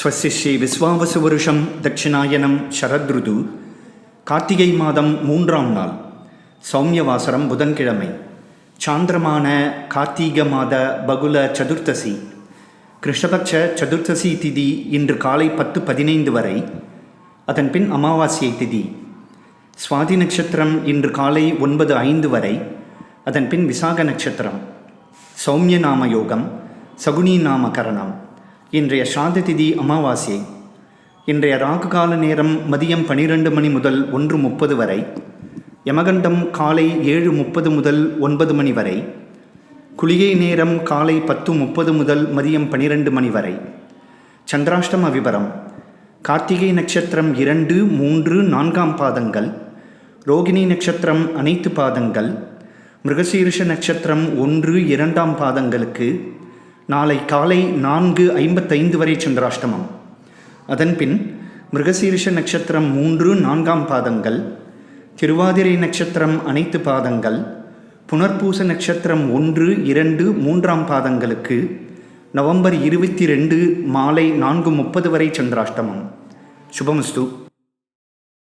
ஸ்வசி ஸ்ரீ விஸ்வாவசு வருஷம் தட்சிணாயனம் ஷரத்ருது கார்த்திகை மாதம் மூன்றாம் நாள் சௌமியவாசரம் புதன்கிழமை. சாந்திரமான கார்த்திக மாத பகுல சதுர்த்தசி. கிருஷ்ணபக்ஷ சதுர்த்தசி திதி இன்று காலை பத்து பதினைந்து வரை அதன் பின் அமாவாசியை திதி. சுவாதி நட்சத்திரம் இன்று காலை ஒன்பது ஐந்து வரை அதன் பின் விசாக நட்சத்திரம். சௌமிய நாம யோகம் சகுனி நாமகரணம் இன்றைய ஸ்ராத திதி அமாவாசை. இன்றைய ராகு கால நேரம் மதியம் பனிரெண்டு மணி முதல் ஒன்று முப்பது வரை. யமகண்டம் காலை ஏழு முப்பது முதல் ஒன்பது மணி வரை. குளிகை நேரம் காலை பத்து முப்பது முதல் மதியம் பனிரெண்டு மணி வரை. சந்திராஷ்டம விபரம். கார்த்திகை நட்சத்திரம் இரண்டு மூன்று நான்காம் பாதங்கள். ரோகிணி நட்சத்திரம் அனைத்து பாதங்கள். மிருகசீரிஷ நட்சத்திரம் ஒன்று இரண்டாம் பாதங்களுக்கு. நாளை காலை நான்கு ஐம்பத்தைந்து வரை சந்திராஷ்டமம். அதன்பின் மிருகசீரிஷ நட்சத்திரம் மூன்று நான்காம் பாதங்கள் திருவாதிரை நட்சத்திரம் அனைத்து பாதங்கள் புனர்பூச நட்சத்திரம் ஒன்று இரண்டு மூன்றாம் பாதங்களுக்கு நவம்பர் இருபத்தி ரெண்டு மாலை நான்கு முப்பது வரை சந்திராஷ்டமம். சுபமஸ்து.